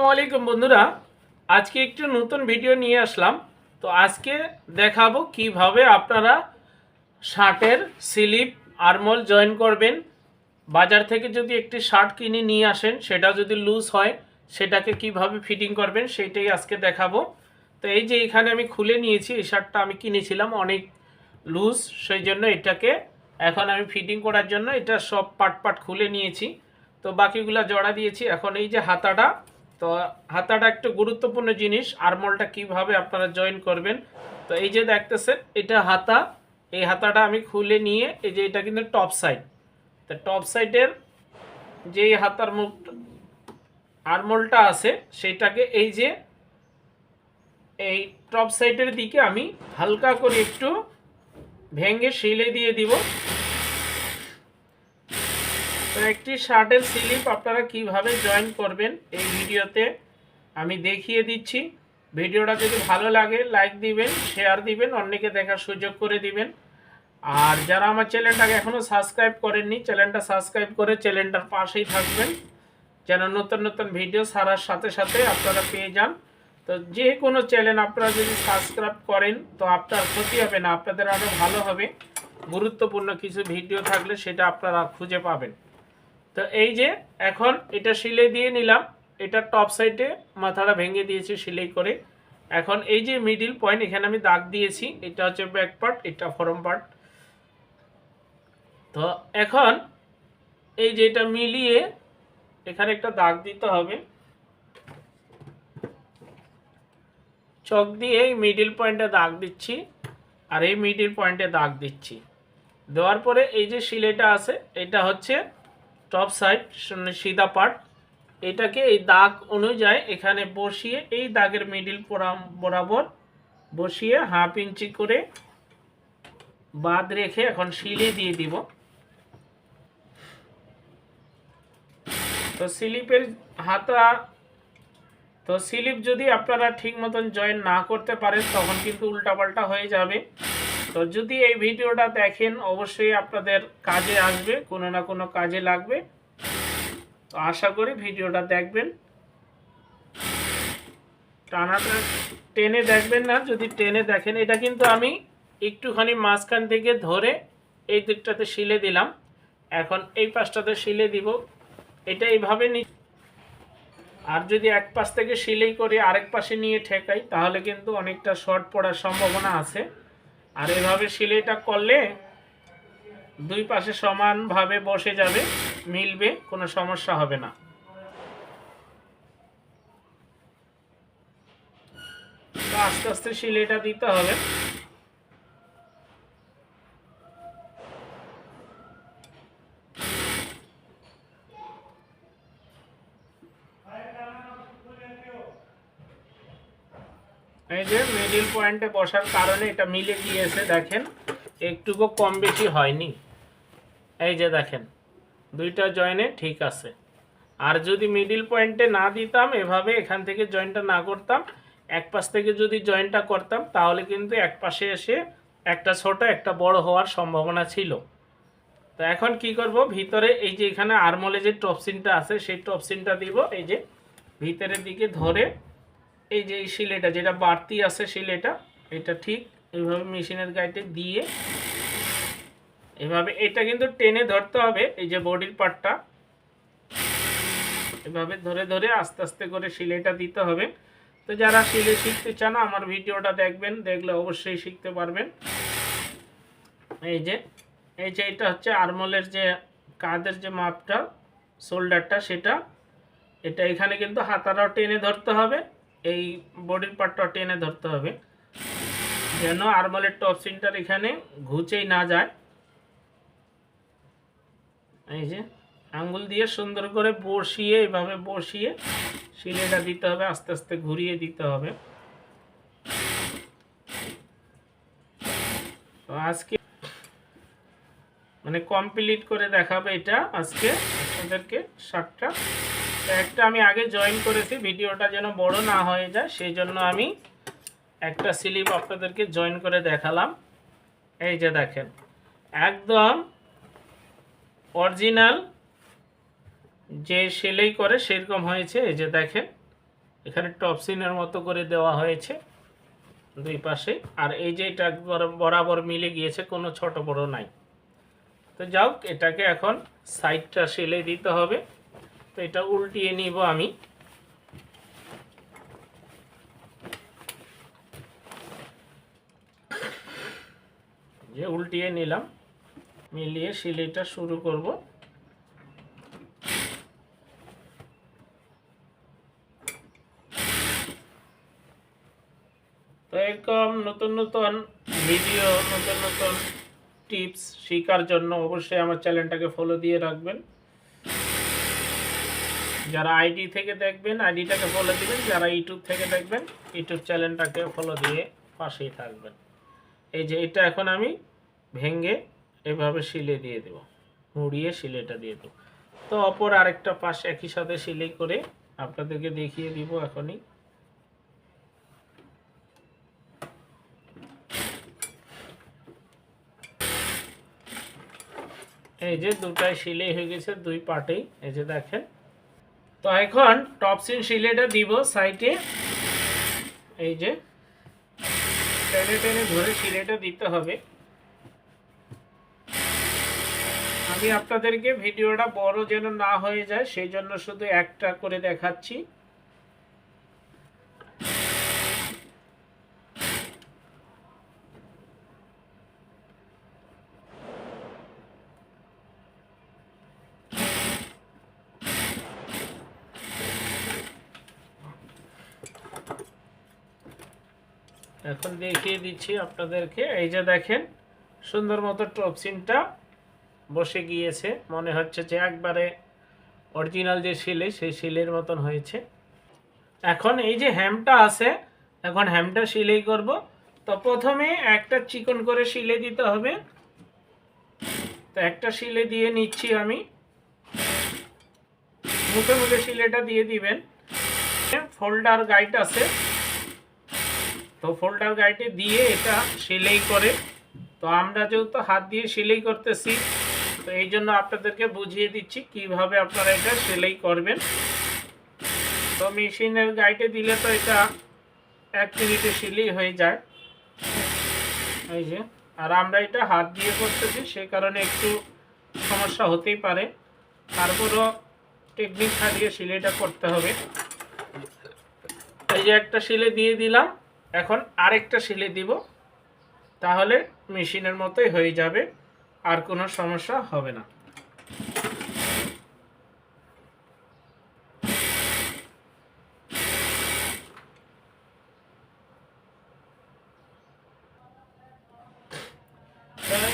আসসালামু আলাইকুম বন্ধুরা। আজকে একটু নতুন ভিডিও নিয়ে আসলাম। তো আজকে দেখাবো কীভাবে আপনারা শার্টের স্লিপ আরমোল জয়েন করবেন। বাজার থেকে যদি একটি শার্ট কিনে নিয়ে আসেন, সেটা যদি লুজ হয়, সেটাকে কীভাবে ফিটিং করবেন সেইটাই আজকে দেখাবো। তো এই যে এখানে আমি খুলে নিয়েছি, এই শার্টটা আমি কিনেছিলাম অনেক লুজ, সেই জন্য এটাকে এখন আমি ফিটিং করার জন্য এটা সব পাট পাট খুলে নিয়েছি। তো বাকিগুলো জড়া দিয়েছি। এখন এই যে হাতাটা তো হাতাটা একটু গুরুত্বপূর্ণ জিনিস আরমোলটা কীভাবে আপনারা জয়েন করবেন। তো এই যে দেখতেছেন, এটা হাতা। এই হাতাটা আমি খুলে নিয়ে, এই যে এটা কিন্তু টপ সাইড তো টপ সাইডের যে হাতার মুখ আরমোলটা আছে, সেটাকে এই যে এই টপ সাইডের দিকে আমি হালকা করে একটু ভেঙে শিলে দিয়ে দিব। তো একটি শার্টের স্লিপ আপনারা কীভাবে জয়েন করবেন এই ভিডিওতে আমি দেখিয়ে দিচ্ছি। ভিডিওটা যদি ভালো লাগে, লাইক দিবেন, শেয়ার দিবেন, অন্যকে দেখার সুযোগ করে দিবেন। আর যারা আমার চ্যানেলটাকে এখনও সাবস্ক্রাইব করেননি, চ্যানেলটা সাবস্ক্রাইব করে চ্যানেলটার পাশেই থাকবেন। যেন নতুন নতুন ভিডিও ছাড়ার সাথে সাথে আপনারা পেয়ে যান। তো যে কোনো চ্যানেল আপনারা যদি সাবস্ক্রাইব করেন, তো আপনার ক্ষতি হবে না, আপনাদের আরও ভালো হবে। গুরুত্বপূর্ণ কিছু ভিডিও থাকলে সেটা আপনারা খুঁজে পাবেন। তো এই যে এখন এটা সিলাই দিয়ে নিলাম। এটা টপ সাইডে মাথাটা ভেঙে দিয়েছি সিলাই করে। এখন এই যে মিডিল পয়েন্ট এখানে আমি দাগ দিয়েছি। এটা হচ্ছে ব্যাক পার্ট এটা ফরম পার্ট তো এখন এই যে এটা মিলিয়ে এখানে একটা দাগ দিতে হবে। চক দিয়ে এই মিডিল পয়েন্টে দাগ দিচ্ছি আর এই মিডিল পয়েন্টে দাগ দিচ্ছি। দেওয়ার পরে এই যে সিলাইটা আছে, এটা হচ্ছে টপ সাইড সিধা পার্ট এটাকে এই দাগ অনুযায়ী এখানে বসিয়ে, এই দাগের মিডিল বরাবর বসিয়ে হাফ ইঞ্চি করে বাদ রেখে এখন সিলে দিয়ে দিব। তো স্লিপের হাতা তো স্লিপ যদি আপনারা ঠিক মতন জয়েন না করতে পারেন, তখন কিন্তু উল্টাপাল্টা হয়ে যাবে। তো যদি এই ভিডিওটা দেখেন, অবশ্যই আপনাদের কাজে আসবে, কোনো না কোনো কাজে লাগবে। তো আশা করি ভিডিওটা দেখবেন। টানাটা টেনে দেখবেন না, যদি টেনে দেখেন, এটা কিন্তু আমি একটুখানি মাঝখান থেকে ধরে এই দিকটাতে শিলে দিলাম। এখন এই পাশটাতে শিলে দিব। এটা এইভাবে নি আর যদি এক পাশ থেকে শিলেই করে, আরেক পাশে নিয়ে ঠেকাই, তাহলে কিন্তু অনেকটা শর্ট পড়ার সম্ভাবনা আছে। আর এভাবে সিলাইটা করলে দুই পাশে সমানভাবে বসে যাবে, মিলবে, কোনো সমস্যা হবে না। আস্তে আস্তে সিলাইটা দিতে হবে। এই যে মিডিল পয়েন্টে বসার কারণে এটা মিলে গিয়েছে, দেখেন। একটুকু কম বেশি হয়নি। এই যে দেখেন, দুইটা জয়েনে ঠিক আছে। আর যদি মিডিল পয়েন্টে না দিতাম, এভাবে এখান থেকে জয়েন্টটা না করতাম, এক পাশ থেকে যদি জয়েন্টটা করতাম, তাহলে কিন্তু এক পাশে এসে একটা ছোট, একটা বড় হওয়ার সম্ভাবনা ছিল। তো এখন কি করব? ভিতরে এই যে এখানে আরমোলে যে টপসিনটা আছে, সেই টপসিনটা দিব, এই যে ভিতরের দিকে ধরে এই যে এই শিলেটা যেটা বাড়তি আছে শিলেটা এটা ঠিক এইভাবে মেশিনের গাইতে দিয়ে এভাবে, এটা কিন্তু টেনে ধরতে হবে, এই যে বডির পার্টটা। এভাবে ধরে ধরে আস্তে আস্তে করে শিলেটা দিতে হবে। তো যারা শিলে শিখতে চান, আমার ভিডিওটা দেখবেন, দেখলে অবশ্যই শিখতে পারবেন। এই যে এই যে এটা হচ্ছে আরমোলের যে কাঁধের যে মাপটা, শোল্ডারটা, সেটা, এটা এখানে কিন্তু হাতারাও টেনে ধরতে হবে। এই বডির পার্টটা টেনে ধরতে হবে। যেন আরমলের টপ সিনটার এখানে ঘুচেই না যায়। এই যে, আঙ্গুল দিয়ে সুন্দর করে বসিয়ে, এভাবে বসিয়ে শিলেটা দিতে হবে, আস্তে আস্তে ঘুরিয়ে দিতে হবে। তো আজকে মানে কমপ্লিট করে দেখাবে এটা। আজকে আপনাদেরকে শার্টটা একটা আমি আগে জয়েন করেছি, ভিডিওটা যেন বড় না হয়ে যায়, সেই জন্য আমি একটা স্লিপ আপনাদেরকে জয়েন করে দেখালাম। এই যে দেখেন, একদম অরিজিনাল যে সেলাই করে সেরকম হয়েছে, এই যে দেখেন, এখানে টপসিনের মতো করে দেওয়া হয়েছে দুই পাশে, আর এই যে এটা বরাবর মিলে গিয়েছে, কোনো ছোট বড় নাই। তো যাও এটাকে এখন সাইডটা সেলে দিতে হবে। তো এটা উল্টিয়ে নিব আমি। যে উল্টিয়ে নিলাম, মিলিয়ে সিলাইটা শুরু করব। তো এরকম নতুন নতুন ভিডিও, নতুন নতুন টিপস শেখার জন্য অবশ্যই আমার চ্যানেলটাকে ফলো দিয়ে রাখবেন। যারা আইডি থেকে দেখবেন আইডিটাকে ফলো দিবেন, যারা ইউটিউব থেকে দেখবেন ইউটিউব চ্যানেলটাকে ফলো দিয়ে পাশেই থাকবেন। এই যে এটা এখন আমি ভেঙে এভাবে শিলে দিয়ে দেব, মুড়িয়ে শিলেটা দিয়ে দেবো। তো অপর আরেকটা পাশ একই সাথে সিলাই করে আপনাদেরকে দেখিয়ে দিব এখনই। এই যে দুটাই সিলাই হয়ে গেছে, দুই পার্টেই এই যে দেখেন তো এখন টপসিন শিলেটা দিব সাইডে এই যে, টেনে টেনে ধরে শিলেটা দিতে হবে। আমি আপনাদেরকে ভিডিওটা বড় যেন না হয়ে যায় সেই জন্য শুধু একটা করে দেখাচ্ছি। এখন দেখিয়ে দিচ্ছি আপনাদেরকে। এই যে দেখেন, সুন্দর মতো টপসিনটা বসে গিয়েছে। মনে হচ্ছে যে একবারে অরিজিনাল যে শিলে, সেই শিলের মতন হয়েছে। এখন এই যে হ্যামটা আছে, এখন হ্যামটা সিলাই করব। তো প্রথমে একটা চিকন করে শিলে দিতে হবে। তো একটা শিলে দিয়ে নিচ্ছি আমি। মুখে মুখে শিলেটা দিয়ে দিবেন। ফোল্ডার গাইড আছে। তো ফোল্ডার গাইডে দিয়ে এটা সেলাই করে। তো আমরা যেহেতু হাত দিয়ে সেলাই করতেছি, তো এই জন্য আপনাদেরকে বুঝিয়ে দিচ্ছি কীভাবে আপনারা এটা সেলাই করবেন। তো মেশিনের গাইডে দিলে তো এটা এক মিনিটে সেলাই হয়ে যায়। এই যে, আর আমরা এটা হাত দিয়ে করতেছি, সে কারণে একটু সমস্যা হতেই পারে। তারপরও টেকনিক খাটিয়ে সেলাইটা করতে হবে। এই যে একটা সেলে দিয়ে দিলাম। এখন আরেকটা সেলে দিব, তাহলে মেশিনের মতোই হয়ে যাবে, আর কোনো সমস্যা হবে না।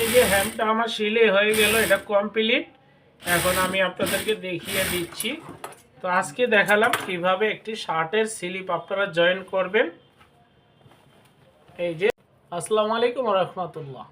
এই যে হ্যামটা আমার সিলে হয়ে গেল, এটা কমপ্লিট। এখন আমি আপনাদেরকে দেখিয়ে দিচ্ছি। তো আজকে দেখালাম কীভাবে একটি শার্টের স্লিপ আপনারা জয়েন করবেন। এই যে আসসালামু আলাইকুম রহমতুল্লাহ।